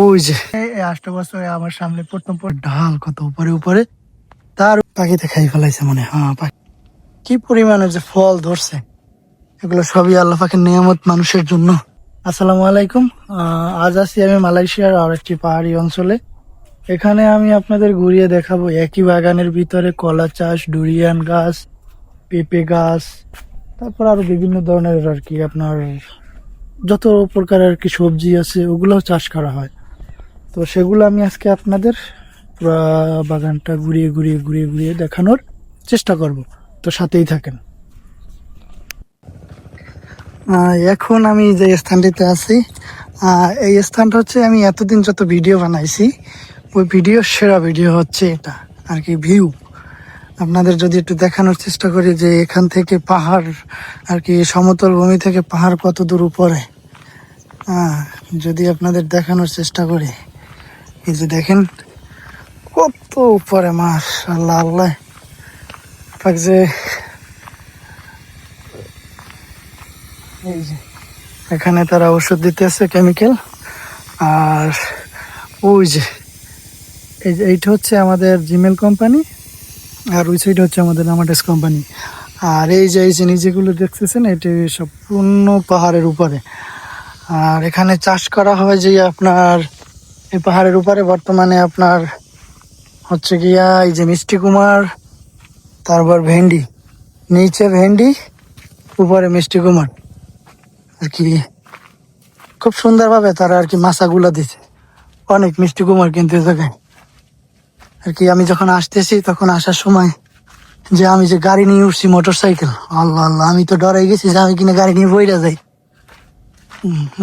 ওই যে। আটটা বছরে আমার সামনে প্রথম পর ঢাল কত উপরে উপরে, তার পাখিতে খাই ফেলাইছে মনে। হ্যাঁ। পাখি। কি পরিমাণে যে ফল ধরছে। এগুলো সবই আল্লাহ পাখির নিয়ামত মানুষের জন্য। আসসালামু আলাইকুম। আজ আছি আমি মালয়েশিয়ার আর একটি পাহাড়ি অঞ্চলে। এখানে আমি আপনাদের ঘুরিয়ে দেখাবো একই বাগানের ভিতরে কলা চাষ, ডুরিয়ান গাছ, পেঁপে গাছ, তারপর আরও বিভিন্ন ধরনের আর কি আপনার যত প্রকার আর কি সবজি আছে ওগুলো চাষ করা হয়। তো সেগুলো আমি আজকে আপনাদের পুরো বাগানটা ঘুরিয়ে ঘুরিয়ে ঘুরিয়ে ঘুরিয়ে দেখানোর চেষ্টা করব। তো সাথেই থাকেন। এখন আমি যে স্থানটিতে আছি এই স্থানটা হচ্ছে আমি এতদিন যত ভিডিও বানাইছি, ওই ভিডিও, সেরা ভিডিও হচ্ছে এটা, আর কি ভিউ। আপনাদের যদি একটু দেখানোর চেষ্টা করি যে এখান থেকে পাহাড়, আর কি সমতল ভূমি থেকে পাহাড় কত দূর উপরে। যদি আপনাদের দেখানোর চেষ্টা করি। এই যে দেখেন, কত উপরে মাস আল্লাহ। আল্লাহ যে এই যে, এখানে তারা ওষুধ দিতেছে কেমিক্যাল আর ওই যে, এই যে, এইটা হচ্ছে আমাদের জিমেল কোম্পানি আর ওই সাইড হচ্ছে আমাদের আমাটেস কোম্পানি আর এই যে এই যে নিচেগুলো দেখতেছেন, এটি সম্পূর্ণ পাহাড়ের উপরে। আর এখানে চাষ করা হয় যে আপনার এই পাহাড়ের উপরে বর্তমানে আপনার হচ্ছে গিয়া এই যে মিষ্টি কুমার, তারপর ভেন্ডি, নিচে ভেন্ডি, উপরে মিষ্টি কুমার। আর কি খুব সুন্দরভাবে তারা আর কি মাছাগুলা দিছে। অনেক মিষ্টি কুমার কিন্তু জায়গায়। আর কি আমি যখন আসতেছি, তখন আসার সময় যে আমি যে গাড়ি নিয়ে উঠছি মোটর সাইকেল আল্লাহ আল্লাহ, আমি তো ডরাই গেছি যে আমি কিনা গাড়ি নিয়ে বইরা যাই।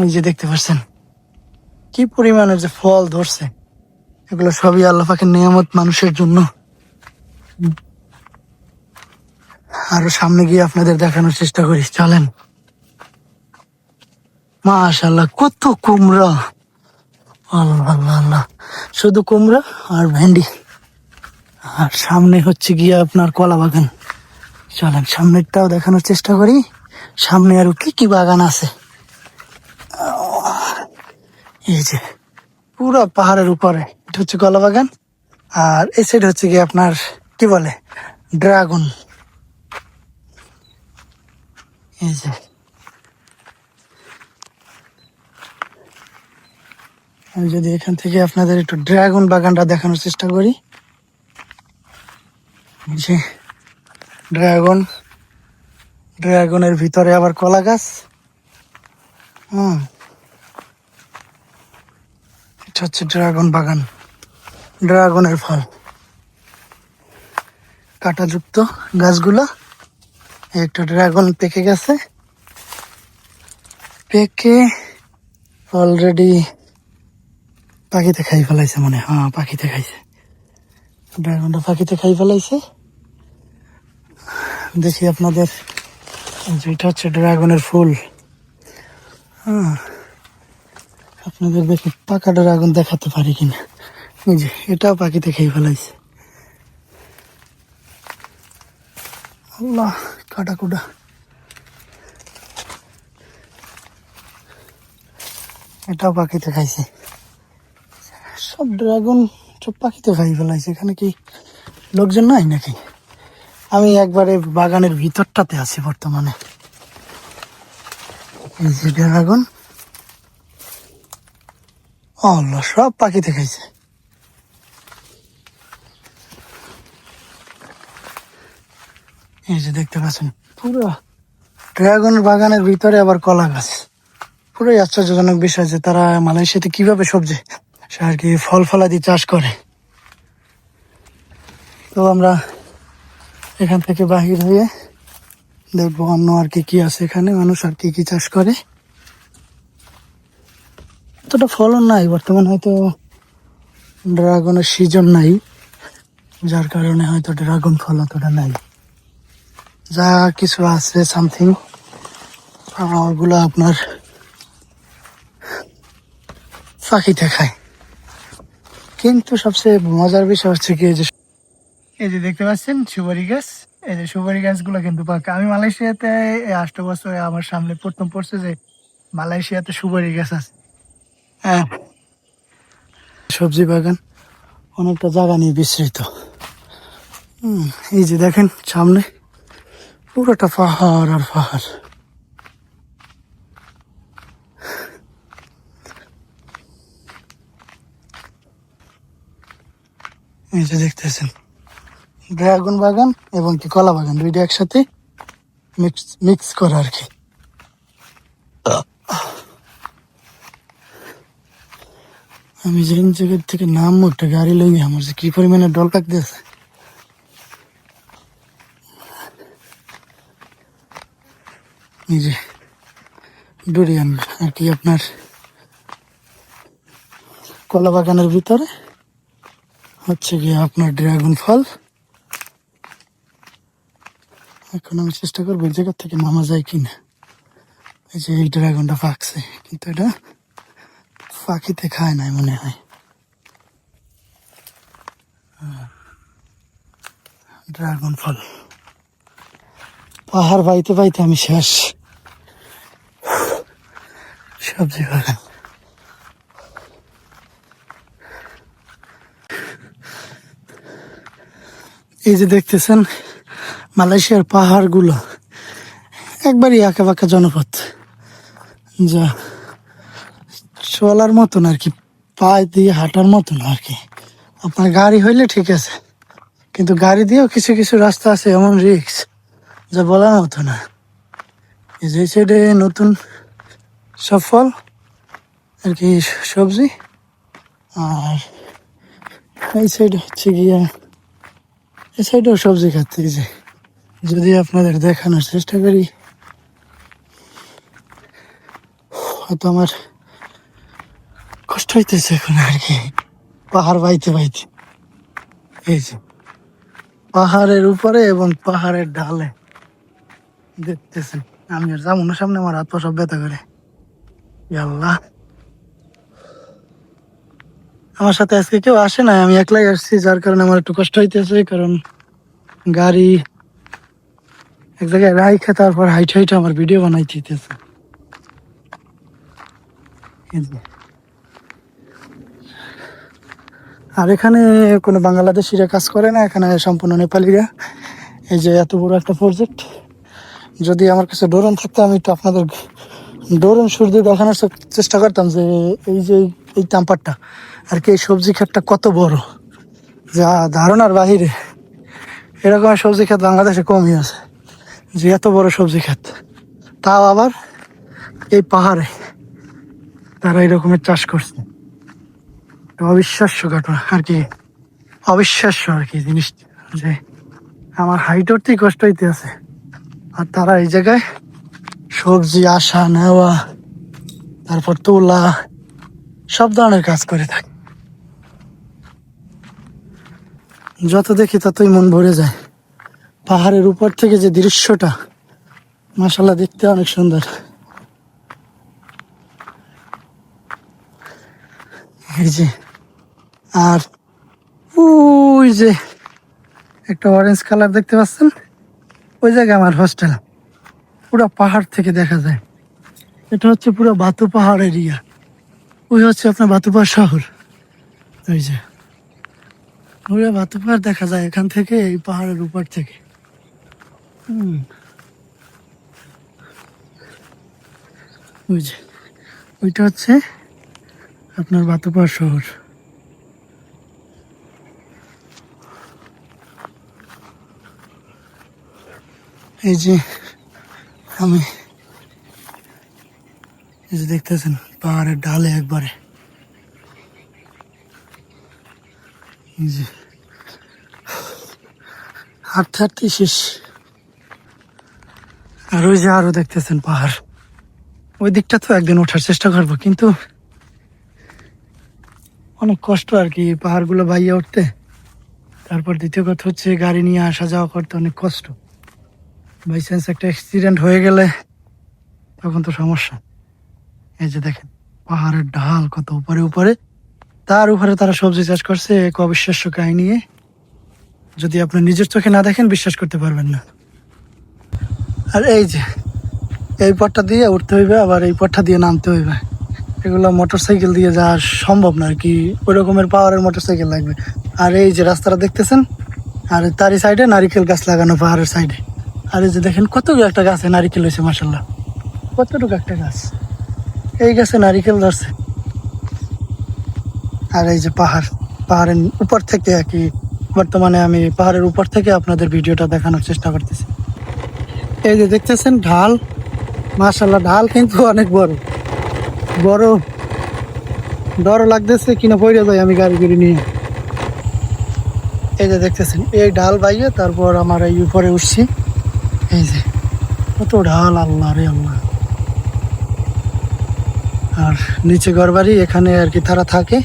এই যে দেখতে পাচ্ছেন। কি পরিমাণে যে ফল ধরছে, এগুলো সবই আল্লাহ পাখির নিয়ামত মানুষের জন্য। আরও সামনে গিয়ে আপনাদের দেখানোর চেষ্টা করি, চলেন। মাশাল্লাহ কত কুমড়া। আল্লাহ আল্লাহ আল্লাহ। শুধু কুমড়া আর ভেন্ডি। আর সামনে হচ্ছে গিয়ে আপনার কলা বাগান। চলেন, সামনেরটাও দেখানোর চেষ্টা করি। সামনে আরও কি কি বাগান আছে? এই যে, পুরো পাহাড়ের উপরে। এটা হচ্ছে কলা বাগান আর এই সাইড হচ্ছে গিয়ে আপনার, কি বলে, ড্রাগন। এই যে। আমি যদি এখান থেকে আপনাদের একটু ড্রাগন বাগানটা দেখানোর চেষ্টা করি। যে, ড্রাগন। ড্রাগনের ভিতরে আবার কলা গাছ। হুম। এটা হচ্ছে ড্রাগন বাগান। ড্রাগনের ফল। কাঁটাযুক্ত গাছগুলো। একটা ড্রাগন পেকে গেছে। পেকে অলরেডি পাখিতে খাই ফেলাইছে মনে হয়। পাখিতে খাইছে। ড্রাগনটা পাখিতে খাই ফেলাইছে। দেখি আপনাদের। যেটা হচ্ছে ড্রাগনের ফুল। হ্যাঁ। আপনাদের দেখি পাকা ড্রাগন দেখাতে পারি কিনা? এই যে, এটাও পাখিতে খেয়ে ফেলাইছে। আল্লাহ কাটা কুটা এটাও পাখিতে খাইছে। সব ড্রাগন সব পাখিতে খাই ফেলাইছে। এখানে কি লোকজন নাই নাকি? আমি একবারে বাগানের ভিতরটাতে আছি বর্তমানে। এই যে ড্রাগন। আল্লাহ, সব পাখিতে খাইছে। এই যে দেখতে পাচ্ছেন, পুরো ড্রাগন বাগানের ভিতরে আবার কলা গাছ। পুরোই আশ্চর্যজনক বিষয় যে তারা মালয়েশিয়াতে কীভাবে সবজি আর কি ফল ফলাদি চাষ করে। তো আমরা এখান থেকে বাহির হয়ে দেখব অন্য আর কি কি আছে এখানে, মানুষ আর কি কি চাষ করে। এতটা ফলন নাই, বর্তমান হয়তো ড্রাগনের সিজন নাই, যার কারণে হয়তো ড্রাগন ফল অতটা নাই। যা কিছু আছে সামথিং ওগুলো আপনার পাখিতে খায়। কিন্তু সবচেয়ে মজার বিষয় হচ্ছে কি যে এই যে দেখতে পাচ্ছেন সুপারি গাছ, এই যে সুপারি গাছগুলো কিন্তু পাকা। আমি মালয়েশিয়াতে আষ্ট বছরে আমার সামনে প্রথম পড়ছে যে মালয়েশিয়াতে সুপারি গাছ আছে। সবজি বাগান অনেকটা জায়গা নিয়ে বিস্তৃত। এই যে দেখেন সামনে পুরোটা পাহাড় আর পাহাড়। এই যে দেখতেছেন, ড্রাগন বাগান এবং কি কলা বাগান, দুইটা একসাথে মিক্স মিক্স করা আর কি। আমি যে জায়গার থেকে নামবো, একটা গাড়ি লই আমার যে কি পরিমাণে ডল দিয়েছে এই যে, ডুরিয়ান, আর কি আপনার? কলা বাগানের ভিতরে? হচ্ছে গিয়ে আপনার ড্রাগন ফল। এখন আমি চেষ্টা করব এই জায়গা থেকে নামা যায় কিনা। এই যে এই ড্রাগনটা পাকছে, কিন্তু এটা পাখিতে খায় নাই মনে হয়। ড্রাগন ফল। পাহাড় বাইতে বাইতে আমি শেষ। সবজি বাগান এই যে দেখতেছেন মালয়েশিয়ার পাহাড়গুলো। একবারই আঁকা বাঁকা জনপথ যা। চলার মতন আর কি, পায়ে দিয়ে হাঁটার মতন আর কি। আপনার গাড়ি হইলে ঠিক আছে, কিন্তু গাড়ি দিয়েও কিছু কিছু রাস্তা আছে, এমন রিক্স যা বলার মতো না। যে সাইডে নতুন সব ফল আর কি সবজি, আর এই সাইডে হচ্ছে গিয়া, এই সাইডেও সবজি খাচ্ছে যে। যদি আপনাদের দেখানোর চেষ্টা করি, হয়তো আমার হইতেছে এখন আর কি। পাহাড় বাইতে বাইতে। এই যে, পাহাড়ের উপরে এবং পাহাড়ের ঢালে দেখতেছেন, আমি আর যাব না, সামনে আমার হাত পা সব ব্যথা করে। আল্লাহ আমার সাথে আজকে কেউ আসে না আমি একলাই আসছি, যার কারণে আমার একটু কষ্ট হইতেছে, কারণ গাড়ি এক জায়গায় রাইখে, তারপর হাইট হাইট আমার ভিডিও বানাইতে হইতেছে এই যে। আর এখানে কোনো বাংলাদেশিরা কাজ করে না, এখানে সম্পূর্ণ নেপালিরা। এই যে এত বড় একটা প্রজেক্ট যদি আমার কাছে ড্রোন থাকতো, আমি তো আপনাদের ড্রোন সুর দিয়ে দেখানোর চেষ্টা করতাম যে এই যে এই টাম্পারটা আর কি এই সবজি ক্ষেতটা কত বড়। যা ধারণার বাহিরে, এরকম সবজি ক্ষেত বাংলাদেশে কমই আছে, যে এত বড় সবজি ক্ষেত। তাও আবার এই পাহাড়ে তারা এরকমের চাষ করছে। এটা অবিশ্বাস্য ঘটনা, আর কি? অবিশ্বাস্য, আর কি, জিনিসটা। যে আমার হাইট উঠতেই কষ্ট হইতে আছে। আর তারা এই জায়গায় সবজি আসা নেওয়া, তারপর তোলা, সব ধরনের কাজ করে থাকে। যত দেখি ততই মন ভরে যায়। পাহাড়ের উপর থেকে যে দৃশ্যটা মাসাল্লাহ দেখতে অনেক সুন্দর। এই যে আর ওই যে একটা অরেঞ্জ কালার দেখতে পাচ্ছেন? ওই জায়গায় আমার হোস্টেল পুরো পাহাড় থেকে দেখা যায়। এটা হচ্ছে পুরো বাতু পাহাড় এরিয়া ওই হচ্ছে আপনার বাতুপাহাড় শহর। ওই যে। পুরো বাতুপাহাড় দেখা যায় এখান থেকে, এই পাহাড়ের উপর থেকে। হুম। ওই যে। ওইটা হচ্ছে আপনার বাতুপাহাড় শহর। এই যে আমি এই যে দেখতেছেন, পাহাড়ের ডালে একবারে। যে হাঁটতে হাঁটতে শেষ। আর ওই যে আরও দেখতেছেন পাহাড়। ওই দিকটা তো একদিন ওঠার চেষ্টা করব, কিন্তু অনেক কষ্ট আর কি পাহাড়গুলো বাইয়ে উঠতে। তারপর দ্বিতীয় কথা হচ্ছে গাড়ি নিয়ে আসা যাওয়া করতে অনেক কষ্ট। বাই চান্স একটা অ্যাক্সিডেন্ট হয়ে গেলে তখন তো সমস্যা। এই যে দেখেন, পাহাড়ের ঢাল কত উপরে উপরে। তার উপরে তারা সবজি চাষ করছে, এক অবিশ্বাস্য কাহিনী। যদি আপনি নিজের চোখে না দেখেন, বিশ্বাস করতে পারবেন না। আর এই যে, এই পথটা দিয়ে উঠতে হইবে, আবার এই পথটা দিয়ে নামতে হইবে। এগুলো মোটর সাইকেল দিয়ে যাওয়া সম্ভব না, আর কি ওই রকমের পাওয়ারের মোটর সাইকেল লাগবে। আর এই যে রাস্তাটা দেখতেছেন, আর তারই সাইডে নারিকেল গাছ লাগানো পাহাড়ের সাইডে আর এই যে দেখেন কতগুলো একটা গাছে নারিকেল হয়েছে মাসাল্লাহ কতটুকু একটা গাছ। এই গাছে নারিকেল ধরছে। আর এই যে পাহাড়, পাহাড়ের উপর থেকে আর কি, বর্তমানে আমি পাহাড়ের উপর থেকে আপনাদের ভিডিওটা দেখানোর চেষ্টা করতেছি। এই যে দেখতেছেন ঢাল মাশাল্লাহ ঢাল কিন্তু অনেক বড়। বড়। ডর লাগতেছে, কিনা পড়ে যাই আমি গাড়ি করে নিয়ে। এই যে দেখতেছেন, এই ডাল বাইয়ে তারপর আমার এই উপরে উঠছি। এই যে, কত ঢাল, আল্লাহ রে আল্লাহ। আর নিচে ঘরবাড়ি, এখানে আর কি তারা থাকে,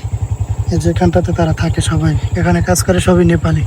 এই যে এখানটাতে তারা থাকে সবাই। এখানে কাজ করে সবই নেপালি।